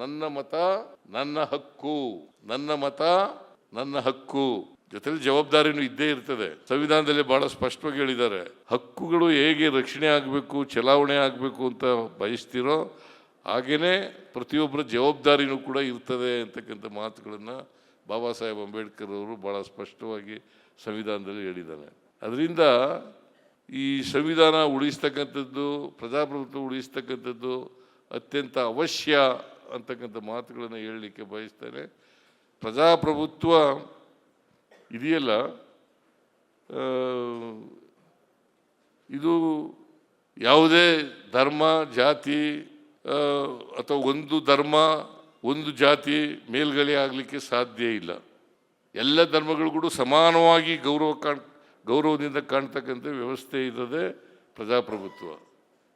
ನನ್ನ ಮತ ನನ್ನ ಹಕ್ಕು. ನನ್ನ ಮತ ನನ್ನ ಹಕ್ಕು. ಜೊತೆಲಿ ಜವಾಬ್ದಾರಿನೂ ಇದ್ದೇ ಇರ್ತದೆ. ಸಂವಿಧಾನದಲ್ಲಿ ಬಹಳ ಸ್ಪಷ್ಟವಾಗಿ ಹೇಳಿದ್ದಾರೆ. ಹಕ್ಕುಗಳು ಹೇಗೆ ರಕ್ಷಣೆ ಆಗಬೇಕು, ಚಲಾವಣೆ ಆಗಬೇಕು ಅಂತ ಬಯಸ್ತಿರೋ ಹಾಗೆಯೇ ಪ್ರತಿಯೊಬ್ಬರ ಜವಾಬ್ದಾರಿನೂ ಕೂಡ ಇರ್ತದೆ ಅಂತಕ್ಕಂಥ ಮಾತುಗಳನ್ನು ಬಾಬಾ ಸಾಹೇಬ್ ಅಂಬೇಡ್ಕರ್ ಅವರು ಭಾಳ ಸ್ಪಷ್ಟವಾಗಿ ಸಂವಿಧಾನದಲ್ಲಿ ಹೇಳಿದ್ದಾನೆ ಅದರಿಂದ ಈ ಸಂವಿಧಾನ ಉಳಿಸ್ತಕ್ಕಂಥದ್ದು, ಪ್ರಜಾಪ್ರಭುತ್ವ ಉಳಿಸ್ತಕ್ಕಂಥದ್ದು ಅತ್ಯಂತ ಅವಶ್ಯ ಅಂತಕ್ಕಂಥ ಮಾತುಗಳನ್ನು ಹೇಳಲಿಕ್ಕೆ ಬಯಸ್ತೇನೆ. ಪ್ರಜಾಪ್ರಭುತ್ವ ಇದೆಯಲ್ಲ ಇದು ಯಾವುದೇ ಧರ್ಮ, ಜಾತಿ ಅಥವಾ ಒಂದು ಧರ್ಮ, ಒಂದು ಜಾತಿ ಮೇಲ್ಗಡೆ ಆಗಲಿಕ್ಕೆ ಸಾಧ್ಯ ಇಲ್ಲ. ಎಲ್ಲ ಧರ್ಮಗಳು ಕೂಡ ಸಮಾನವಾಗಿ ಗೌರವ ಕಾಣ್, ಗೌರವದಿಂದ ಕಾಣ್ತಕ್ಕಂಥ ವ್ಯವಸ್ಥೆ ಇರೋದೇ ಪ್ರಜಾಪ್ರಭುತ್ವ.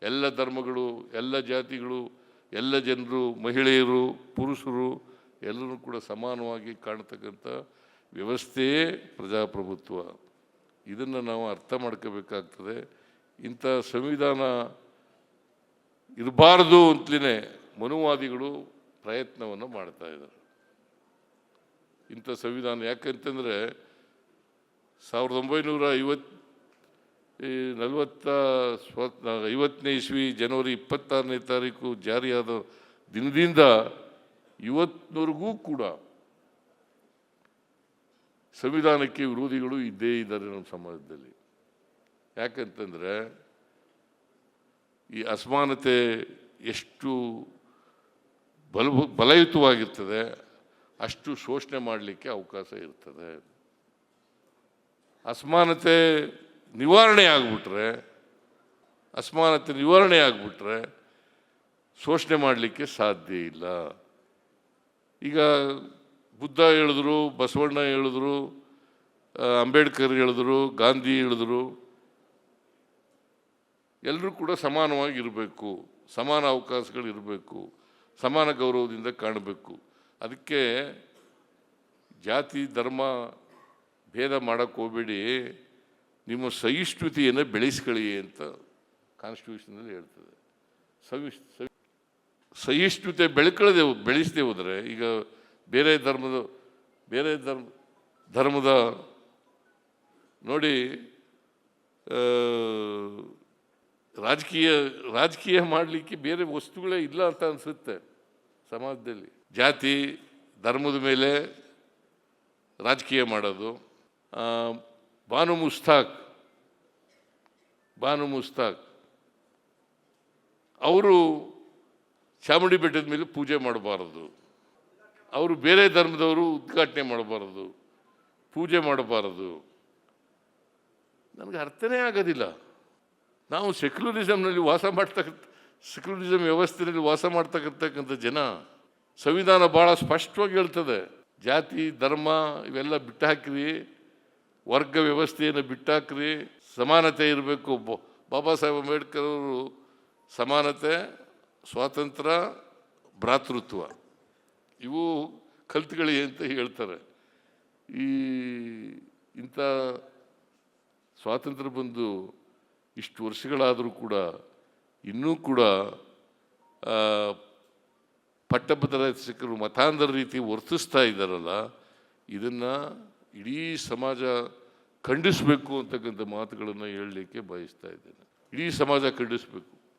ಎಲ್ಲ ಧರ್ಮಗಳು, ಎಲ್ಲ ಜಾತಿಗಳು ಎಲ್ಲ ಜನರು, ಮಹಿಳೆಯರು, ಪುರುಷರು ಎಲ್ಲರೂ ಕೂಡ ಸಮಾನವಾಗಿ ಕಾಣ್ತಕ್ಕಂಥ ವ್ಯವಸ್ಥೆಯೇ ಪ್ರಜಾಪ್ರಭುತ್ವ. ಇದನ್ನು ನಾವು ಅರ್ಥ ಮಾಡ್ಕೋಬೇಕಾಗ್ತದೆ. ಇಂಥ ಸಂವಿಧಾನ ಇರಬಾರ್ದು ಅಂತಲೇ ಮನುವಾದಿಗಳು ಪ್ರಯತ್ನವನ್ನು ಮಾಡ್ತಾ ಇದ್ದಾರೆ. ಇಂಥ ಸಂವಿಧಾನ ಯಾಕಂತಂದರೆ ಸಾವಿರದ ಒಂಬೈನೂರ ಐವತ್ತು ಈ ನಲವತ್ತ ಸ್ವ ಐವತ್ತನೇ ಇಸ್ವಿ ಜನವರಿ ಇಪ್ಪತ್ತಾರನೇ ತಾರೀಕು ಜಾರಿಯಾದ ದಿನದಿಂದ ಇವತ್ತಿನವರೆಗೂ ಕೂಡ ಸಂವಿಧಾನಕ್ಕೆ ವಿರೋಧಿಗಳು ಇದ್ದೇ ಇದ್ದಾರೆ ನಮ್ಮ ಸಮಾಜದಲ್ಲಿ. ಯಾಕಂತಂದರೆ ಈ ಅಸಮಾನತೆ ಎಷ್ಟು ಬಲ ಬಲಯುತವಾಗಿರ್ತದೆ, ಅಷ್ಟು ಶೋಷಣೆ ಮಾಡಲಿಕ್ಕೆ ಅವಕಾಶ ಇರ್ತದೆ. ಅಸಮಾನತೆ ನಿವಾರಣೆ ಆಗಿಬಿಟ್ರೆ, ಅಸಮಾನತೆ ನಿವಾರಣೆ ಆಗಿಬಿಟ್ರೆ ಶೋಷಣೆ ಮಾಡಲಿಕ್ಕೆ ಸಾಧ್ಯ ಇಲ್ಲ. ಈಗ ಬುದ್ಧ ಹೇಳಿದ್ರು, ಬಸವಣ್ಣ ಹೇಳಿದ್ರು ಅಂಬೇಡ್ಕರ್ ಹೇಳಿದ್ರು, ಗಾಂಧಿ ಹೇಳಿದ್ರು ಎಲ್ಲರೂ ಕೂಡ ಸಮಾನವಾಗಿ ಇರಬೇಕು, ಸಮಾನ ಅವಕಾಶಗಳಿರಬೇಕು ಸಮಾನ ಗೌರವದಿಂದ ಕಾಣಬೇಕು. ಅದಕ್ಕೆ ಜಾತಿ, ಧರ್ಮ, ಭೇದ ಮಾಡೋಕ್ಕೆ ಹೋಗಬೇಡಿ. ನಿಮ್ಮ ಸಹಿಷ್ಣುತೆಯನ್ನು ಬೆಳೆಸ್ಕೊಳ್ಳಿ ಅಂತ ಕಾನ್ಸ್ಟಿಟ್ಯೂಷನಲ್ಲಿ ಹೇಳ್ತದೆ. ಸಹಿಷ್ ಸವಿ- ಸಹಿಷ್ಣುತೆ ಬೆಳ್ಕೊಳ್ಳದೆ ಬೆಳೆಸದೆ ಹೋದರೆ ಈಗ ಬೇರೆ ಧರ್ಮದ, ಬೇರೆ ಧರ್ಮ, ಧರ್ಮದ ನೋಡಿ ರಾಜಕೀಯ ರಾಜಕೀಯ ಮಾಡಲಿಕ್ಕೆ ಬೇರೆ ವಸ್ತುಗಳೇ ಇಲ್ಲ ಅಂತ ಅನಿಸುತ್ತೆ ಸಮಾಜದಲ್ಲಿ. ಜಾತಿ, ಧರ್ಮದ ಮೇಲೆ ರಾಜಕೀಯ ಮಾಡೋದು ಬಾನು ಮುಸ್ತಾಕ್ ಬಾನು ಮುಸ್ತಾಕ್. ಅವರು ಚಾಮುಂಡಿ ಬೆಟ್ಟದ ಮೇಲೆ ಪೂಜೆ ಮಾಡಬಾರದು. ಅವರು ಬೇರೆ ಧರ್ಮದವರು ಉದ್ಘಾಟನೆ ಮಾಡಬಾರದು. ಪೂಜೆ ಮಾಡಬಾರದು. ನನಗೆ ಅರ್ಥನೇ ಆಗೋದಿಲ್ಲ. ನಾವು ಸೆಕ್ಯುಲರಿಸಮ್ನಲ್ಲಿ ವಾಸ ಮಾಡ್ತಕ್ಕಂಥ ಸೆಕ್ಯುಲರಿಸಮ್ ವ್ಯವಸ್ಥೆಯಲ್ಲಿ ವಾಸ ಮಾಡ್ತಕ್ಕಂಥಕ್ಕಂಥ ಜನ, ಸಂವಿಧಾನ ಭಾಳ ಸ್ಪಷ್ಟವಾಗಿ ಹೇಳ್ತದೆ. ಜಾತಿ, ಧರ್ಮ ಇವೆಲ್ಲ ಬಿಟ್ಟಾಕ್ರಿ. ವರ್ಗ ವ್ಯವಸ್ಥೆಯನ್ನು ಬಿಟ್ಟಾಕ್ರಿ, ಸಮಾನತೆ ಇರಬೇಕು. ಬಾಬಾ ಸಾಹೇಬ್ ಅಂಬೇಡ್ಕರ್ ಅವರು ಸಮಾನತೆ ಸ್ವಾತಂತ್ರ್ಯ ಭ್ರಾತೃತ್ವ. ಇವು ಕಲ್ತ್ಕೊಳ್ಳಿ ಅಂತ ಹೇಳ್ತಾರೆ. ಈ ಇಂಥ ಸ್ವಾತಂತ್ರ್ಯ ಬಂದು ಇಷ್ಟು ವರ್ಷಗಳಾದರೂ ಕೂಡ ಇನ್ನೂ ಕೂಡ ಪಟ್ಟಭದ್ರ ಶಿಕ್ಷಕರು ಮತಾಂಧರ ರೀತಿ ವರ್ತಿಸ್ತಾ ಇದ್ದಾರಲ್ಲ, ಇದನ್ನು ಇಡೀ ಸಮಾಜ ಖಂಡಿಸಬೇಕು ಅಂತಕ್ಕಂಥ ಮಾತುಗಳನ್ನು ಹೇಳಲಿಕ್ಕೆ ಬಯಸ್ತಾ ಇದ್ದೇನೆ. ಇಡೀ ಸಮಾಜ ಖಂಡಿಸಬೇಕು.